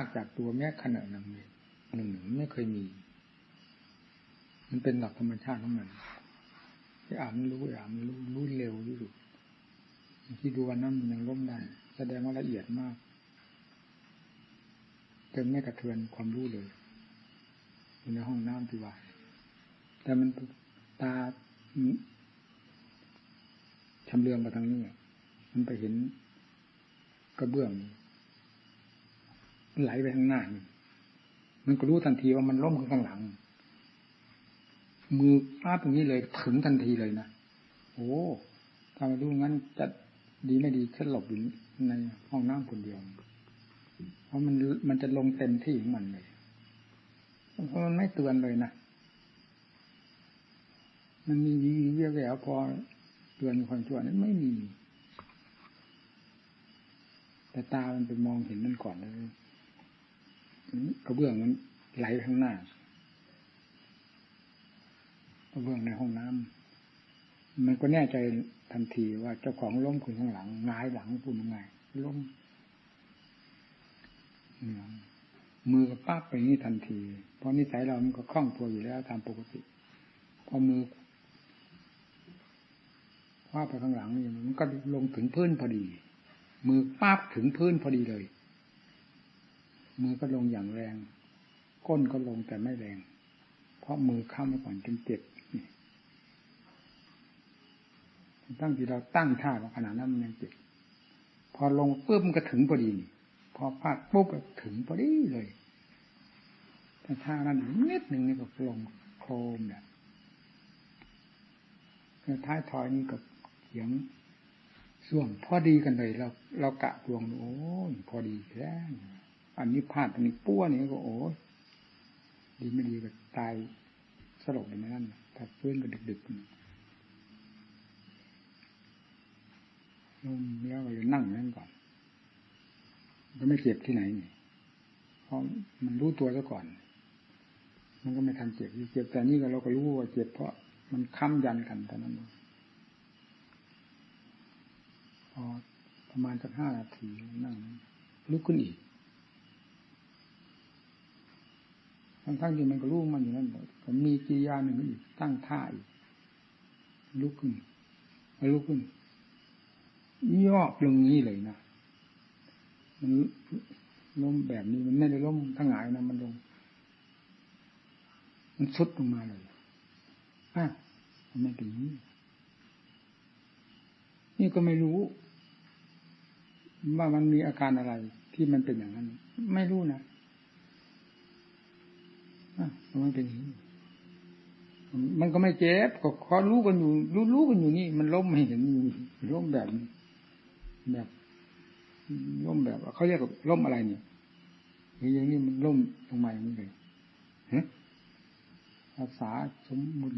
ากจากตัวแม้ขณะหนึ่งหนึ่งหนึ่งไม่เคยมี มันเป็นหลักธรรมชาติของมันที่อ่านรู้อ่านมันรู้รู้เร็วที่สุดที่ดูวันนั้นมันยังล้มได้แสดงว่าละเอียดมากจนไม่กระเทือนความรู้เลยอยู่ในห้องน้ำที่ว่า แต่มันตาชำเลืองมาทางนี้มันไปเห็นกระเบื้อง ไหลไปข้างหน้ามันก็รู้ทันทีว่ามันล้มข้างหลัง มือป้าตรงนี้เลยถึงทันทีเลยนะโอ้ถ้าไม่รู้งั้นจะดีไม่ดีฉันหลบอยู่ในห้องน้ำคนเดียว เพราะมันมันจะลงเต็มที่ของมันเลยเพราะมันไม่เตือนเลยนะมันมีวิวแววพอเตือนความชั่วนั้นไม่มี แต่ตามันไปมองเห็นมันก่อนเลย กระเบื้องมันไหลข้างหน้ากระเบื้องในห้องน้ำมันก็แน่ใจทันทีว่าเจ้าของล้มคุณข้างหลังงายหลังปุ่นไงล้มมือก็ปั๊บไปนี่ทันที เพราะนิสัยเรามันก็คล่องตัวอยู่แล้วตามปกติ พอมือคว้าไปข้างหลังนี่มันก็ลงถึงพื้นพอดี มือปั๊บถึงพื้นพอดีเลย มือก็ลงอย่างแรง ก้นก็ลงแต่ไม่แรง เพราะมือเข้ามาก่อนจนเจ็บตั้งที่เราตั้งท่าขนาดนั้นมันยังเจ็บพอลงปุ๊บมันก็ถึงพอดี พอพลาดปุ๊บก็ถึงพอดีเลยถ้าท่านั้นนิดหนึ่งนี่ก็ลงโครมเนี่ยท้ายทอยนี่กับเขียงส่วงพอดีกันเลย เราเรากะดวงโอ้พอดีแล้ว อันนี้พลาดอันนี้ปั้วนี่ก็โอ้ดีไม่ดีก็ตายสลบอยู่ในนั้นถ้าฟื้นก็ดึกๆนุ่มแล้วก็เลยนั่งนั่นก่อนก็ไม่เจ็บที่ไหนนี่เพราะมันรู้ตัวซะก่อน มันก็ไม่ทันเจ็บเจ็บแต่นี่ก็เราก็รู้ว่าเจ็บเพราะมันค้ำยันกันแต่นั้นพอประมาณสักห้านาทีนั่งลุกขึ้นอีก ทั้งๆที่มันก็รู้มันอยู่นั่นก็มีกิริยาหนึ่งอีกตั้งท่าอีกลุกขึ้นลุกขึ้นย่อลงนี้เลยนะมันล้มแบบนี้มันไม่ได้ล้มทั้งหลายนะมันลง มันสุดลงมาเลยอะทำไมเป็นนี้นี่ก็ไม่รู้ ว่ามันมีอาการอะไรที่มันเป็นอย่างนั้น ไม่รู้นะ มันเป็นมันก็ไม่เจ็บก็ขอรู้กันอยู่รู้รู้กันอยู่นี่ มันล้มไม่เห็นอยู่ล้มแบบแบบล้มแบบเขาเรียกว่าล้มอะไรเนี่ยอย่างนี้มันล้มตรงไหนมันเลยภาษาสมมุติ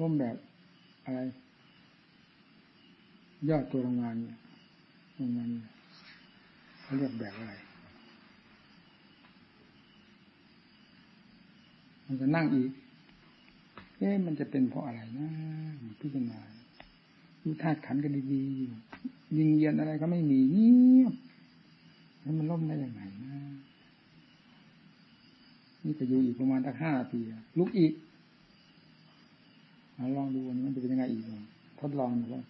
ล้มแบบอะไร ยอดตัวโรงงานเนี่ยโรงงานเขาเรียกแบบอะไร มันจะนั่งอีก เอ๊ะมันจะเป็นเพราะอะไรนะพิจารณาดูธาตุขันกันดีๆอยู่ยิงเยียนอะไรก็ไม่มีเงียบแล้วมันล่มได้ยังไงนะนี่ก็อยู่อีกประมาณตั้งห้านาทีลุกอีกลองดูวันนี้มันจะเป็นยังไงอีกทดลองดูว่า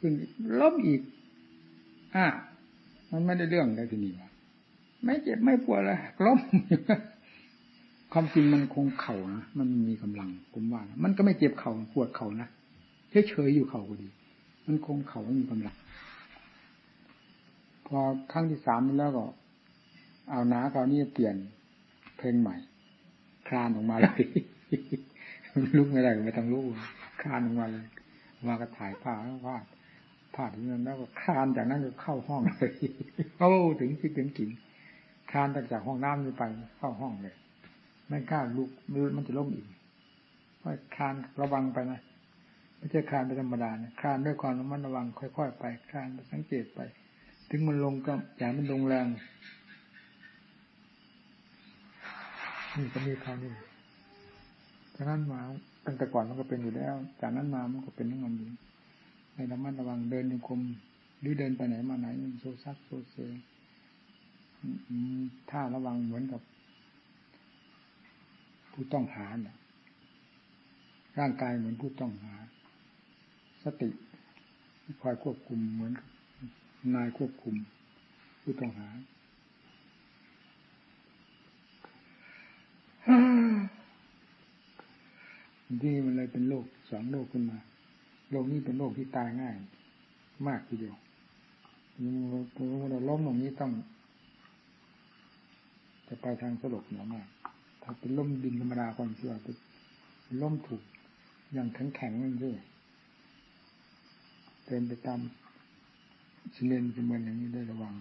ขึ้นล้มอีกอ่ามันไม่ได้เรื่องอะไรทีนี้วะไม่เจ็บไม่ปวดเลยล้ม ความจริงมันคงเข่านะมันมีกำลังผมว่า มันก็ไม่เจ็บเข่าปวดเข่านะเฉยๆอยู่เข่าก็ดี มันคงเข่ามีกำลัง พอครั้งที่สามแล้วก็ เอาหนาคราวนี้เปลี่ยนเพลงใหม่ คลานออกมาเลยลุกไม่ได้ก็ไม่ทำลูกคลานออกมาเลย มาก็ถ่ายผ้าแล้ววาดภาพถึงนั้นแล้วก็คลานจากนั้นก็เข้าห้องเลยเข้าถึงที่ถึงกิ่งคลานจากห้องน้ำนี้ไปเข้าห้องเลย ไม่กล้าลุกมือมันจะล้มอีกก็คลานระวังไปนะไม่ใช่คลานไปธรรมดานะคลานด้วยความระมัดระวัง ค่อยๆไปคลานสังเกตไป ถึงมันลงก็อย่ามันลงแรงนี่ก็มีคราวนี้จากนั้นมาตั้งแต่ก่อนมันก็เป็นอยู่แล้ว จากนั้นมามันก็เป็นทั้งมันอยู่ในระมัดระวังเดินในกรมหรือเดินไปไหนมาไหนโซซัดโซเซถ้าระวังเหมือนกับ ผู้ต้องหาเนี่ยร่างกายเหมือนผู้ต้องหา สติคอยควบคุมเหมือนนายควบคุม ผู้ต้องหาที่มันเลยเป็นโรคสองโรคขึ้นมาโรคนี้เป็นโรคที่ตายง่าย มากทีเดียวเราล้มตรงนี้ต้อง จะไปทางสลบหนอมาก ถ้าเป็นล้มดินธรรมดาความเชื่อเป็นล้มถูกอย่างแข็งแข็งนั่นด้วยเดินไปตามซีเมนต์ซีเมนอย่างนี้ได้ระวัง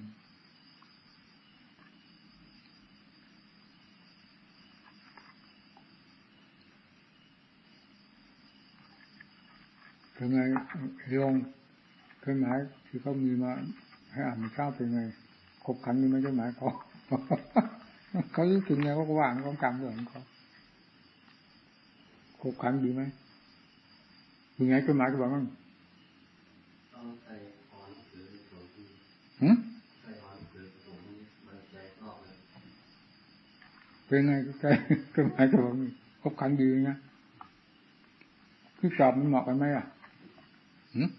เป็นไงโยงเคยหมายที่เขามีมาให้อ่านเช้าวเป็นไงขบขันมีไหมจดหมายเขา เขารู้ถึงไงเขาก็ว่างเขาจำเรื่องของเขาขบขันดีไหมเป็นไงจดหมายก็บอกว่าหืมเป็นไงก็ใจก็หมายก็บอกคบขันดีนะคือสอบมันเหมาะกันไหมอะหืม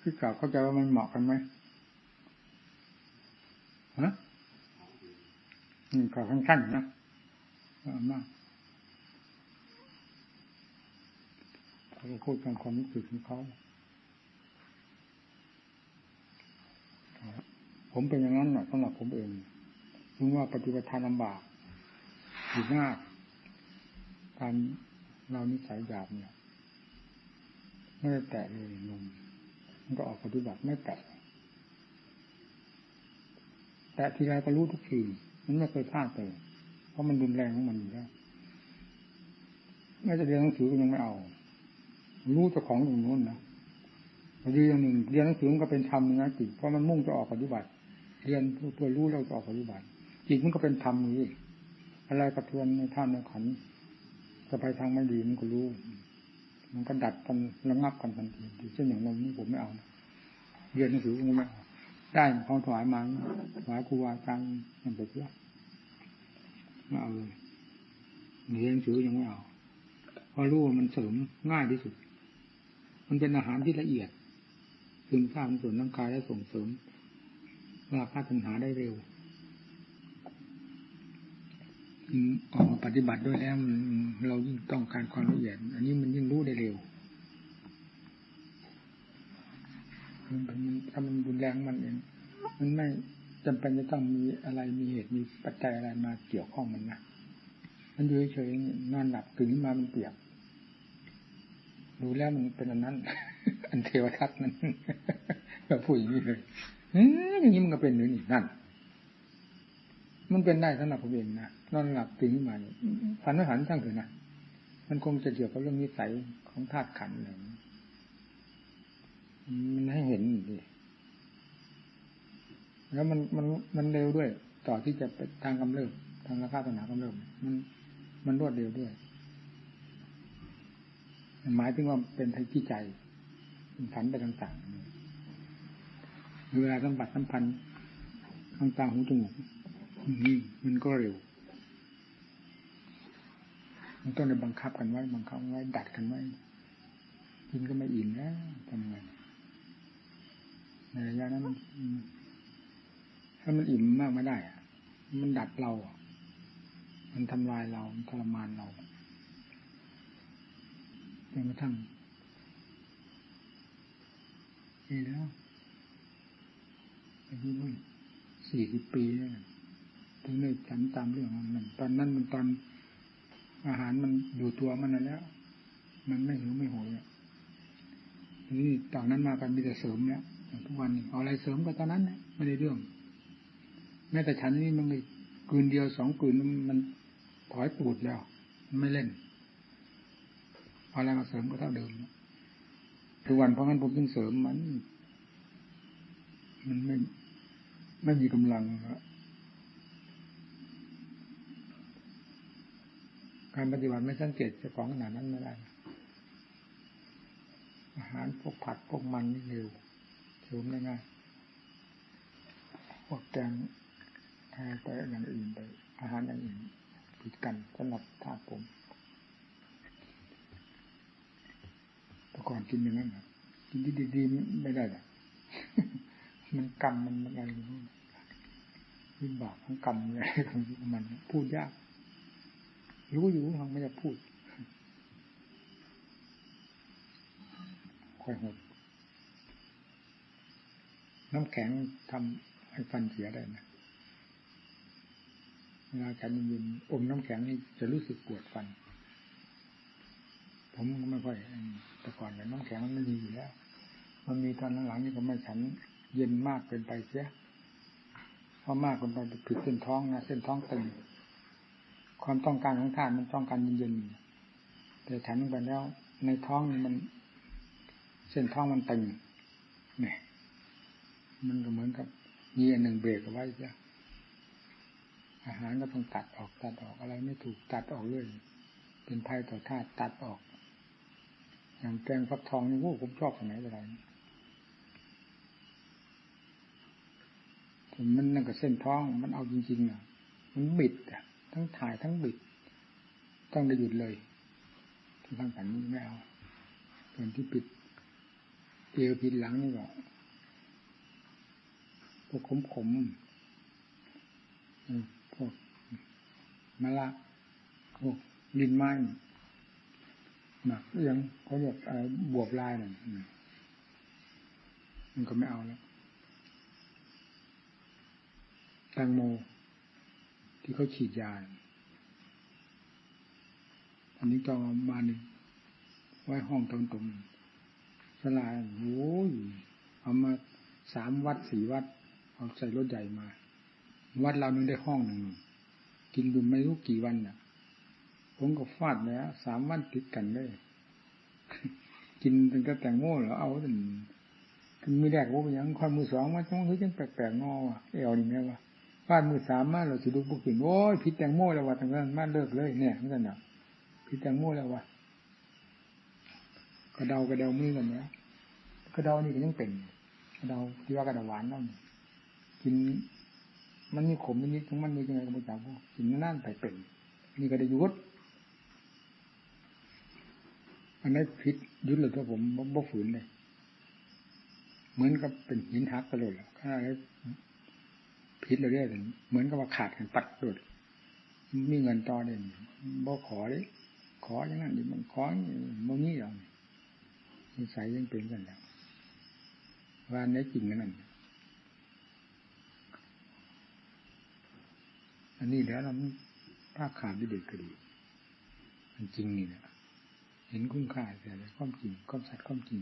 คือกล่าวเข้าใจว่ามันเหมาะกันไหมฮะ อืมกล่าวสั้นๆนะมากเขาพูดตามความรู้สึกของเขาผมเป็นอย่างนั้นนะสำหรับผมเองถึงว่าปฏิบัติทานลำบากอยู่มากการเรานิสัยหยาบเนี่ยไม่ได้แตะเลยนมมันก็ออกปฏิบัติไม่แตะแตะทีไรก็รู้ทุกที มันไม่เคยพลาดเลยเพราะมันรุนแรงของมันอยู่แล้วแม้จะเรียนหนังสือก็ยังไม่เอา รู้เจ้าของอย่างนู้นนะดีอย่างหนึ่งเรียนหนังสือมันก็เป็นธรรมนะจิตเพราะมันมุ่งจะออกปฏิบัติ เรียนเพื่อรู้เราจะออกปฏิบัติจิตมันก็เป็นธรรมนี้อะไรกระเทือนในท่านในขันจะไปทางไม่ดีมันก็รู้ มันก็ดัดกันระงับกันทันทีเช่นอย่างนมนี่ผมไม่เอา เรียนหนังสือผมไม่เอา ได้ของถวายมาถวายครูวาอาจารย์ยังไปเพื่อไม่เอาเลยเรียนหนังสือยังไม่เอาเพราะรู้ว่ามันเสริมง่ายที่สุด มันเป็นอาหารที่ละเอียดซึมซาบส่วนร่างกายและส่งเสริมราคาปัญหาได้เร็วออกมาปฏิบัติด้วยแล้วเรายิ่งต้องการความละเอียด อันนี้มันยิ่งรู้ได้เร็ว มันถ้ามันรุนแรงมันเองมันไม่จำเป็นจะต้องมีอะไรมีเหตุมีปัจจัยอะไรมาเกี่ยวข้องมันนะมันอยู่เฉยๆนอนหลับตื่นมามันเปียกดูแล้วมันเป็นอันนั้น อันเทวทัศน์นั้นแบบพูดอย่างนี้เลยอย่างนี้มันก็เป็นหรือนี่นั่น มันเป็นได้สำหรับผมเองนะนอนหลับตื่นขึ้นมาฝันไม่ฝันช่างเถอะนะมันคงจะเกี่ยวกับเรื่องนิสัยของธาตุขันอะไร มันให้เห็นดิแล้วมันมันมันเร็วด้วย ต่อที่จะไปทางกำเริบทางราคาปัญหากำเริบมันมันรวดเร็วด้วย หมายถึงว่าเป็นทางที่ใจฝันไปต่างๆเวลาสัมผัสสัมพันธ์ทางตาหูจมูกมันก็เร็ว มันต้องได้บังคับกันไว้บังคับไว้ดัดกันไว้กินก็ไม่อิ่มแล้วทำไง ในระยะนั้นมันถ้ามันอิ่มมากไม่ได้อะมันดัดเรามันทำลายเรามันทรมานเราจนกระทั่งนี่แล้วอายุนู่นสี่สิบปีแล้วถึงได้ฉันตามเรื่องของมันตอนนั้นมันตอนอาหารมันอยู่ตัวมันนั่นแล้ว มันไม่หิวไม่โหยนี่ตอนนั้นมากันมีแต่เสริมเนี่ย ทุกวันเอาอะไรเสริมก็ตอนนั้นนะไม่ได้เรื่อง แม้แต่ฉันนี่มันกืนเดียวสองกืนมันถอยปูดแล้ว ไม่เล่นเอาอะไรมาเสริมก็เท่าเดิมทุกวันเพราะงั้นผมจึงเสริมมัน มันไม่ไม่มีกำลังการปฏิบัติไม่สังเกตเจะของขนาดนั้นไม่ได้อาหารพวกผัดพวกมันนี่เร็ว สูมง่ายพวกแกงอะไรไปอย่างอื่นไปอาหารอย่างอื่นผิดกันสำหรับธาตุผมแต่ก่อนกินอย่างนั้นนะกินดีๆไม่ได้หรอกมันกรรมมันอะไรรู้วิบากของกรรมอะไรของมันพูดยาก รู้อยู่ทางไม่จะพูดคอยหด น้ำแข็งทำให้ฟันเสียได้นะเวลาฉันยินอมน้ำแข็งนี่จะรู้สึกปวดฟัน ผมก็ไม่ค่อยแต่ก่อนเนี่ยน้ำแข็งมันไม่มีอยู่แล้ว มันมีตอนหลังๆนี่ก็ไม่ฉันเย็นมากเกินไปเสียเพราะมากเกินไปผิดเส้นท้องนะเส้นท้องตึงความต้องการของท่านมันต้องการเย็นๆแต่ฉันไปแล้ว ในท้องมัน เส้นท้องมันตึง มันก็เหมือนกับมีอันหนึ่งเบรกเอาไว้จ้ะอาหารก็ต้องตัดออกตัดออกอะไรไม่ถูกตัดออกเลยเป็นภัยต่อธาตุตัดออก อย่างแกงฟักทองนี่โอ้ผมชอบสมัยอะไรมันนั่นกับเส้นท้องมันเอาจริงๆอะ มันบิดอะ ทั้งถ่ายทั้งบิด ต้องได้หยุดเลยทั้งแต่นี้ไม่เอาส่วนที่ปิดเอวผิดหลังนี่ก็ วกขมขมพวกมะละพวกลินไม้หนักเอียงเขาเรียกบวบลายนั่นมันก็ไม่เอาแล้วแตงโม ที่เขาฉีดยาอันนี้ต้องมาหนึ่งไว้ห้องตรงตรงสลายโอ้ยเอามาสามวัดสี่วัด เอาใส่รถใหญ่มา วัดเรานึงได้ห้องหนึ่ง กินดูไม่รู้กี่วันน่ะ ผมก็ฟาดแล้วสามวันติดกันเลย กินเป็นกระแตงโม่เหรอเอาแต่มือแรกว่าอย่างความมือสองมันต้องเฮ้ยจังแปลกๆงอว่ะเอวนี่แม่ว่าฟาดมือสามมาเราสิดูบุกขึ้นโอ้ยพิษแตงโม่แล้วว่ะทางนั้นมาเลิกเลยเนี่ยนั่นน่ะพิษแตงโม่แล้วว่ะกระเดากระเดามือกันเนี้ยกระเดานี่ก็ยังเป็นกระเดาที่ว่ากระเดาหวานนั่น กิน มันมีขมนิดทั้งมันมียังไงก็ไม่จับกินนั่นไปเป็น นี่ก็ได้ยุดอันนี้พิษยุดเลยตัวผมบ่ฝืนเลยเหมือนกับเป็นหินหักกระโดดขนาดนี้พิษเราเรียกเหมือนกับว่าขาดกันปัดโดดมีเงินต่อเด่นบ่ขอเลยขออย่างนั้นดิมันขอมันนี่หรอกนิสัยยังเป็นกันแล้วว่าในจริงนั่น อันนี้แล้วเราภาคขาดด้วยเด็กก็ดี มันจริงนี่แหละเห็นคุ้มค่าแต่ความจริงความสัตย์ความจริง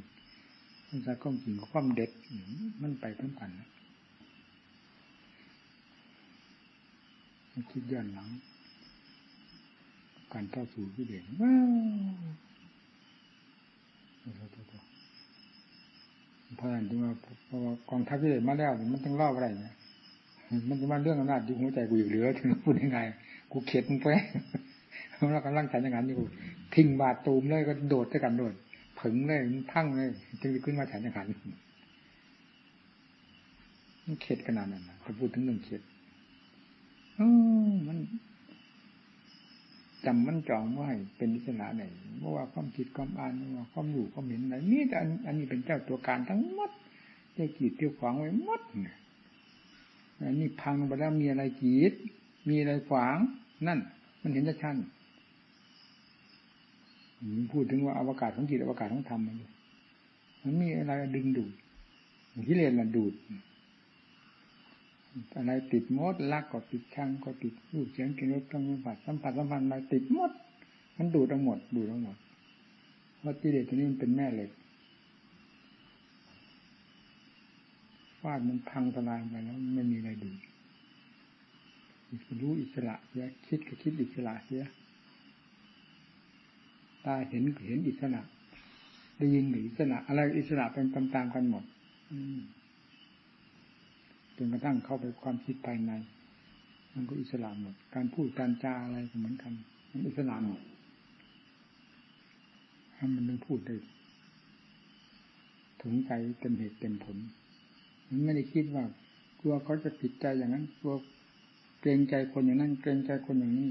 ความสัตย์ความจริงความเด็ดมันไปทั้งกันนะมันคิดย้อนหลัง การเข้าสู่ที่เด่นว้าวเพราะฉะนั้นจึงว่าพอกองทัพที่เด่นมาแล้วมันต้องเล่าอะไรเนี่ย มันจะมาเรื่องอำนาจอยู่หัวใจกูอยู่เหลือถึงพูดยังไง กูเข็ดมึงไปแล้วกำลังฉันอย่างนั้นอยู่ทิ้งบาดตูมเลยก็โดดด้วยกันโดดผึ่งเลยพังเลยจึงจะขึ้นมาฉันอย่างนั้นมันเข็ดขนาดนั้นนะถ้าพูดถึงเรื่องเข็ดมันจำมันจองว่าเป็นอิสระไหนเพราะว่าความคิดความอ่านว่าความอยู่ความเห็นไหนนี่แต่อันนี้เป็นเจ้าตัวการทั้งหมดเจ้ากีดเจ้าขวางไว้หมดเนี่ย นนี้พังไปแล้วมีอะไรกีด มีอะไรขวาง นั่น มันเห็นชัดพูดถึงว่าอวกาศของจิตอวกาศของธรรมมันมันมีอะไรดึงดูดกิเลสละดูด อะไรติดมดรักก็ติดชังก็ติดรูปเสียงกินรสต้องสัมผัสสัมผัสสัมพันธ์อะไรติดมด มันดูดทั้งหมด ดูดทั้งหมดว่ากิเลสตัวนี้มันเป็นแม่เหล็ก ฟาดมันพังทลายไปแล้วไม่มีอะไรดูดรู้อิสระเสียคิดก็คิดอิสระเสียตาเห็นเห็นอิสระได้ยินหรืออิสระ อะไรอิสระเป็นตามๆกันหมดจนกระทั่งเข้าไปความคิดภายใน มันก็อิสระหมด การพูดการจาอะไรก็เหมือนกันมันอิสระหมดถ้ามันนึงพูดได้ถึงใจเต็มเหตุเต็มผล ไม่ได้คิดว่ากลัวเขาจะผิดใจอย่างนั้นกลัวเกรงใจคนอย่างนั้น เกรงใจคนอย่างนี้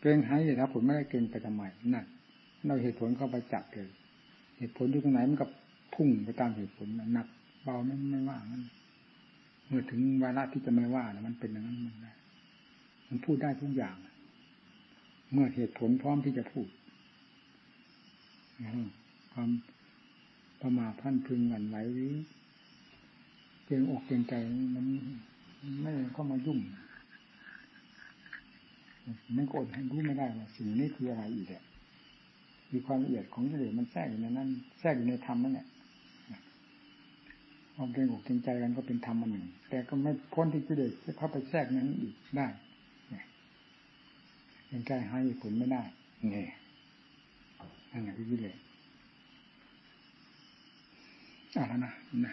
เกรงหายเลยครับผมไม่ได้เกรงไปทำไมนั่นเราเหตุผลเข้าไปจับเลย เหตุผลอยู่ตรงไหนมันกับพุ่งไปตามเหตุผลหนักเบาไม่ไม่ว่ามันเมื่อถึงวาระที่จะไม่ว่านะมันเป็นอย่างนั้นมันได้มันพูดได้ทุกอย่าง เมื่อเหตุผลพร้อมที่จะพูดความประมาทพันพึงหวั่นไหวหรือ กรงอกเกรงใจมันไม่เข้ามายุ่งมันกอดให้รู้ไม่ได้ว่าสิ่งนี้คืออะไรอีกแหละคือความละเอียดของกิเลสมันแทรกอยู่ในนั้นแทรกอยู่ในธรรมนั่นแหละความเกรงอกเกรงใจกันก็เป็นธรรมอันหนึ่ง แต่ก็ไม่พ้นที่กิเลสจะเข้าไปแทรกนั้นอีกได้ยังใจให้ผลไม่ได้เนี่นั่นแหละคือกิเลสอะแล้วนะนะ